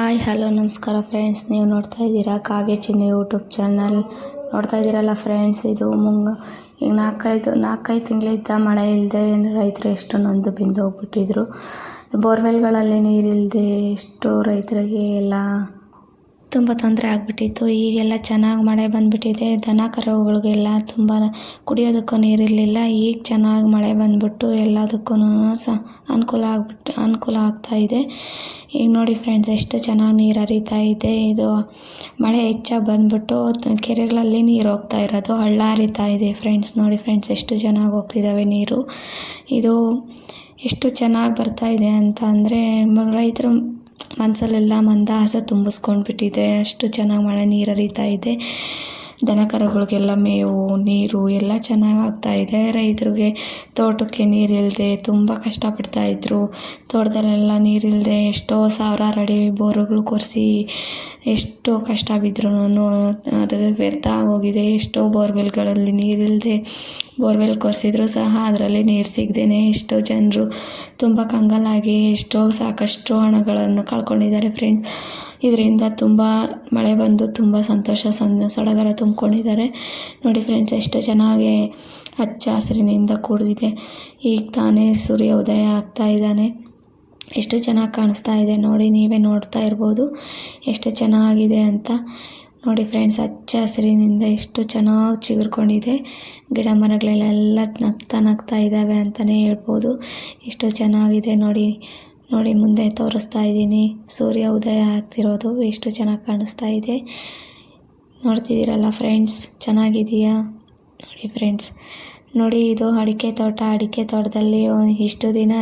Hi, hello, ನಮಸ್ಕಾರ friends ನೀವು ನೋಡ್ತಾ ಇದ್ದೀರಾ ಕಾವ್ಯ ಚಿನ್ನ ಯೂಟ್ಯೂಬ್ ಚಾನಲ್ ನೋಡ್ತಾ ಇದ್ದೀರಲ್ಲ ಫ್ರೆಂಡ್ಸ್ ಇದು ಮುಂಗ, ಈಗ ನಾಲ್ಕೈದು ನಾಲ್ಕೈದು ತಿಂಗಳಿದ್ದ ಮಳೆ ಇಲ್ಲದೆ ರೈತರು ಎಷ್ಟು ನೊಂದು ಬಿಂದು ಹೋಗ್ಬಿಟ್ಟಿದ್ರು. ಬೋರ್ವೆಲ್ಗಳಲ್ಲಿ ನೀರಿಲ್ಲದೆ ಎಷ್ಟು ರೈತರಿಗೆ ಎಲ್ಲ ತುಂಬ ತೊಂದರೆ ಆಗಿಬಿಟ್ಟಿತ್ತು. ಈಗೆಲ್ಲ ಚೆನ್ನಾಗಿ ಮಳೆ ಬಂದುಬಿಟ್ಟಿದೆ. ದನ ಕರುಗಳಿಗೆಲ್ಲ ತುಂಬ ಕುಡಿಯೋದಕ್ಕೂ ನೀರಿರಲಿಲ್ಲ ಈಗ ಚೆನ್ನಾಗಿ ಮಳೆ ಬಂದ್ಬಿಟ್ಟು ಎಲ್ಲದಕ್ಕೂ ಸಹ ಅನುಕೂಲ ಆಗ್ಬಿಟ್ಟು ಅನುಕೂಲ ಆಗ್ತಾ ಇದೆ. ಈಗ ನೋಡಿ ಫ್ರೆಂಡ್ಸ್ ಎಷ್ಟು ಚೆನ್ನಾಗಿ ನೀರು ಹರಿತಾ ಇದೆ. ಇದು ಮಳೆ ಹೆಚ್ಚಾಗಿ ಬಂದ್ಬಿಟ್ಟು ಕೆರೆಗಳಲ್ಲಿ ನೀರು ಹೋಗ್ತಾ ಇರೋದು ಹಳ್ಳ ಹರಿತಾ ಇದೆ ಫ್ರೆಂಡ್ಸ್ ನೋಡಿ ಫ್ರೆಂಡ್ಸ್ ಎಷ್ಟು ಚೆನ್ನಾಗಿ ಹೋಗ್ತಿದ್ದಾವೆ ನೀರು. ಇದು ಎಷ್ಟು ಚೆನ್ನಾಗಿ ಬರ್ತಾ ಇದೆ ಅಂತ ಅಂದರೆ ರೈತರು ಮನಸ್ಸಲ್ಲೆಲ್ಲ ಮಂದಹಾಸ ತುಂಬಿಸ್ಕೊಂಡ್ಬಿಟ್ಟಿದೆ. ಅಷ್ಟು ಚೆನ್ನಾಗಿ ಮಳೆ ನೀರು ಹರಿತಾ ಇದೆ. ದನ ಕರುಗಳಿಗೆಲ್ಲ ಮೇವು, ನೀರು ಎಲ್ಲ ಚೆನ್ನಾಗಿ ಇದೆ. ರೈತರಿಗೆ ತೋಟಕ್ಕೆ ನೀರಿಲ್ಲದೆ ತುಂಬ ಕಷ್ಟಪಡ್ತಾ ಇದ್ರು. ತೋಟದಲ್ಲೆಲ್ಲ ನೀರಿಲ್ಲದೆ ಎಷ್ಟೋ ಸಾವಿರಾರು ಅಡಿ ಬೋರುಗಳು ಕೊರೆಸಿ ಎಷ್ಟೋ ಕಷ್ಟ ಬಿದ್ರೂ ಅದು ವ್ಯರ್ಥ ಆಗೋಗಿದೆ. ಎಷ್ಟೋ ಬೋರ್ವೆಲ್ಗಳಲ್ಲಿ ನೀರಿಲ್ಲದೆ ಬೋರ್ವೆಲ್ ಕೊರೆಸಿದ್ರು ಸಹ ಅದರಲ್ಲಿ ನೀರು ಸಿಗದೇನೆ ಎಷ್ಟೋ ಜನರು ತುಂಬ ಕಂಗಾಲಾಗಿ ಎಷ್ಟೋ ಸಾಕಷ್ಟು ಹಣಗಳನ್ನು ಕಳ್ಕೊಂಡಿದ್ದಾರೆ ಫ್ರೆಂಡ್ಸ್ ಇದರಿಂದ ತುಂಬ ಮಳೆ ಬಂದು ತುಂಬ ಸಂತೋಷ ಸನ್ ಸಡಗರ ತುಂಬಿಕೊಂಡಿದ್ದಾರೆ. ನೋಡಿ ಫ್ರೆಂಡ್ಸ್ ಎಷ್ಟು ಚೆನ್ನಾಗಿ ಹಚ್ಚ ಹಸಿರಿನಿಂದ ಕೂಡಿದೆ. ಈಗ ತಾನೇ ಸೂರ್ಯ ಉದಯ ಆಗ್ತಾ ಇದ್ದಾನೆ. ಎಷ್ಟು ಚೆನ್ನಾಗಿ ಕಾಣಿಸ್ತಾ ಇದೆ. ನೋಡಿ, ನೀವೇ ನೋಡ್ತಾ ಇರ್ಬೋದು ಎಷ್ಟು ಚೆನ್ನಾಗಿದೆ ಅಂತ. ನೋಡಿ ಫ್ರೆಂಡ್ಸ್ ಹಚ್ಚ ಹಸಿರಿನಿಂದ ಎಷ್ಟು ಚೆನ್ನಾಗಿ ಚಿಗುರ್ಕೊಂಡಿದೆ. ಗಿಡ ಮರಗಳೆಲ್ಲ ನಗ್ತಾ ನಗ್ತಾ ಇದ್ದಾವೆ ಅಂತಲೇ ಹೇಳ್ಬೋದು. ಎಷ್ಟು ಚೆನ್ನಾಗಿದೆ ನೋಡಿ. ನೋಡಿ, ಮುಂದೆ ತೋರಿಸ್ತಾ ಇದ್ದೀನಿ. ಸೂರ್ಯ ಉದಯ ಆಗ್ತಿರೋದು, ಎಷ್ಟು ಚೆನ್ನಾಗಿ ಕಾಣಿಸ್ತಾ ಇದೆ. ನೋಡ್ತಿದ್ದೀರಲ್ಲ ಫ್ರೆಂಡ್ಸ್ ಚೆನ್ನಾಗಿದೆಯಾ ನೋಡಿ ಫ್ರೆಂಡ್ಸ್ ನೋಡಿ, ಇದು ಅಡಿಕೆ ತೋಟ. ಅಡಿಕೆ ತೋಟದಲ್ಲಿ ಇಷ್ಟು ದಿನ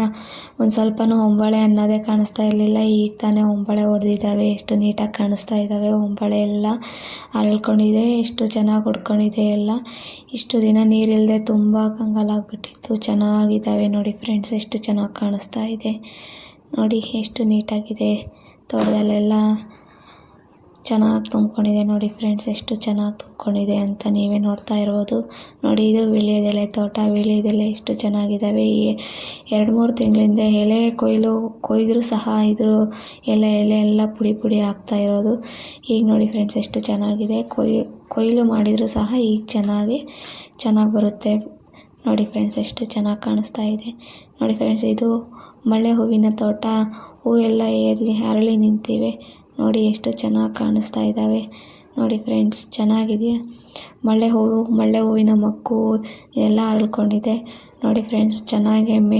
ಒಂದು ಸ್ವಲ್ಪನೂ ಹೊಂಬಳೆ ಅನ್ನೋದೇ ಕಾಣಿಸ್ತಾ ಇರಲಿಲ್ಲ. ಈಗ ತಾನೇ ಹೊಂಬಳೆ ಹೊಡೆದಿದ್ದಾವೆ ಎಷ್ಟು ನೀಟಾಗಿ ಕಾಣಿಸ್ತಾ ಇದ್ದಾವೆ. ಹೊಂಬಳೆ ಎಲ್ಲ ಅರಳ್ಕೊಂಡಿದೆ. ಎಷ್ಟು ಚೆನ್ನಾಗಿ ಹೊಡ್ಕೊಂಡಿದೆ ಎಲ್ಲ. ಇಷ್ಟು ದಿನ ನೀರಿಲ್ಲದೆ ತುಂಬ ಕಂಗಾಲಾಗ್ಬಿಟ್ಟಿತ್ತು. ಚೆನ್ನಾಗಿದ್ದಾವೆ ನೋಡಿ ಫ್ರೆಂಡ್ಸ್ ಎಷ್ಟು ಚೆನ್ನಾಗಿ ಕಾಣಿಸ್ತಾ ಇದೆ. ನೋಡಿ, ಎಷ್ಟು ನೀಟಾಗಿದೆ. ತೋಟದಲ್ಲೆಲ್ಲ ಚೆನ್ನಾಗಿ ತುಂಬಿಕೊಂಡಿದೆ ನೋಡಿ ಫ್ರೆಂಡ್ಸ್, ಎಷ್ಟು ಚೆನ್ನಾಗಿ ತುಂಬಿಕೊಂಡಿದೆ ಅಂತ ನೀವೇ ನೋಡ್ತಾ ಇರ್ಬೋದು. ನೋಡಿ, ಇದು ವೀಳ್ಯದೆಲೆ ತೋಟ. ವೀಳ್ಯದೆಲೆ ಎಷ್ಟು ಚೆನ್ನಾಗಿದ್ದಾವೆ ಈ ಎರಡು ಮೂರು ತಿಂಗಳಿಂದ ಎಲೆ ಕೊಯ್ಲು, ಕೊಯ್ದರೂ ಸಹ ಇದ್ರ ಎಲೆ ಎಲೆ ಎಲ್ಲ ಪುಡಿ ಪುಡಿ ಆಗ್ತಾ ಇರೋದು. ಈಗ ನೋಡಿ ಫ್ರೆಂಡ್ಸ್, ಎಷ್ಟು ಚೆನ್ನಾಗಿದೆ. ಕೊಯ್, ಕೊಯ್ಲು ಮಾಡಿದರೂ ಸಹ ಈಗ ಚೆನ್ನಾಗಿ ಚೆನ್ನಾಗಿ ಬರುತ್ತೆ. ನೋಡಿ ಫ್ರೆಂಡ್ಸ್ ಎಷ್ಟು ಚೆನ್ನಾಗಿ ಕಾಣಿಸ್ತಾ ಇದೆ. ನೋಡಿ ಫ್ರೆಂಡ್ಸ್ ಇದು ಮಳೆ ಹೂವಿನ ತೋಟ. ಹೂವೆಲ್ಲ ಏರಿ ಅರಳಿ ನಿಂತಿವೆ. ನೋಡಿ ಎಷ್ಟು ಚೆನ್ನಾಗಿ ಕಾಣಿಸ್ತಾ ಇದ್ದಾವೆ ನೋಡಿ ಫ್ರೆಂಡ್ಸ್ ಚೆನ್ನಾಗಿದೆಯಾ ಮಳ್ಳೆ ಹೂವು ಮಳ್ಳೆ ಹೂವಿನ ಮಗ್ಗು ಎಲ್ಲ ಅರಳ್ಕೊಂಡಿದೆ. ನೋಡಿ ಫ್ರೆಂಡ್ಸ್, ಚೆನ್ನಾಗಿ ಮೇ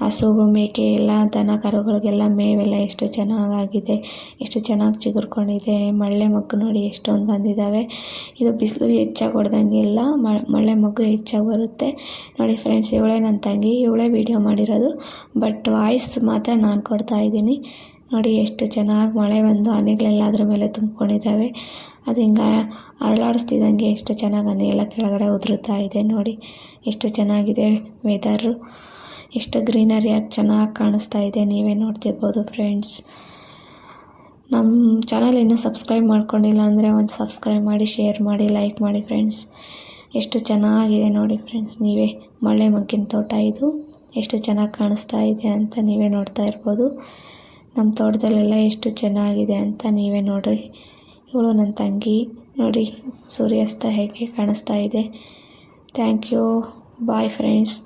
ಹಸು ಮೇಕೆ ಎಲ್ಲ, ದನ ಕರುಗಳಿಗೆಲ್ಲ ಮೇವೆಲ್ಲ ಎಷ್ಟು ಚೆನ್ನಾಗಾಗಿದೆ. ಎಷ್ಟು ಚೆನ್ನಾಗಿ ಚಿಗುರ್ಕೊಂಡಿದೆ. ಮಳ್ಳೆ ಮಗ್ಗು ನೋಡಿ ಎಷ್ಟೊಂದು ಬಂದಿದ್ದಾವೆ. ಇದು ಬಿಸಿಲು ಹೆಚ್ಚಾಗಿ ಹೊಡೆದಂಗೆಲ್ಲ ಮಳ್ಳೆ ಮಗ್ಗು ಹೆಚ್ಚಾಗಿ ಬರುತ್ತೆ. ನೋಡಿ ಫ್ರೆಂಡ್ಸ್, ಇವಳೇ ನನ್ನ ತಂಗಿ. ಇವಳೇ ವೀಡಿಯೋ ಮಾಡಿರೋದು. ಬಟ್ ವಾಯ್ಸ್ ಮಾತ್ರ ನಾನು ಕೊಡ್ತಾ ಇದ್ದೀನಿ. ನೋಡಿ ಎಷ್ಟು ಚೆನ್ನಾಗಿ ಮಳೆ ಬಂದು ಹನಿಗಳೆಲ್ಲ ಅದ್ರ ಮೇಲೆ ತುಂಬ್ಕೊಂಡಿದ್ದಾವೆ. ಅದು ಹಿಂಗೆ ಅರಳಾಡಿಸ್ತಿದ್ದಂಗೆ ಎಷ್ಟು ಚೆನ್ನಾಗಿ ಹನಿ ಎಲ್ಲ ಕೆಳಗಡೆ ಉದುರುತ್ತಾ ಇದೆ ನೋಡಿ. ಎಷ್ಟು ಚೆನ್ನಾಗಿದೆ ವೆದರು ಎಷ್ಟು ಗ್ರೀನರಿಯಾಗಿ ಚೆನ್ನಾಗಿ ಕಾಣಿಸ್ತಾ ಇದೆ. ನೀವೇ ನೋಡ್ತಿರ್ಬೋದು ಫ್ರೆಂಡ್ಸ್ ನಮ್ಮ ಚಾನಲ್ ಇನ್ನೂ ಸಬ್ಸ್ಕ್ರೈಬ್ ಮಾಡ್ಕೊಂಡಿಲ್ಲ ಅಂದರೆ ಒಂದು ಸಬ್ಸ್ಕ್ರೈಬ್ ಮಾಡಿ ಶೇರ್ ಮಾಡಿ ಲೈಕ್ ಮಾಡಿ ಫ್ರೆಂಡ್ಸ್ ಎಷ್ಟು ಚೆನ್ನಾಗಿದೆ ನೋಡಿ ಫ್ರೆಂಡ್ಸ್ ನೀವೇ ಮಳೆ ಮಗ್ಗಿನ ತೋಟ ಇದು. ಎಷ್ಟು ಚೆನ್ನಾಗಿ ಕಾಣಿಸ್ತಾ ಇದೆ ಅಂತ ನೀವೇ ನೋಡ್ತಾ ಇರ್ಬೋದು. ನಮ್ಮ ತೋಟದಲ್ಲೆಲ್ಲ ಎಷ್ಟು ಚೆನ್ನಾಗಿದೆ ಅಂತ ನೀವೇ ನೋಡಿರಿ. ಇವಳು ನನ್ನ ತಂಗಿ. ನೋಡಿ, ಸೂರ್ಯಾಸ್ತ ಹೇಗೆ ಕಾಣಿಸ್ತಾ ಇದೆ. Thank you. Bye friends.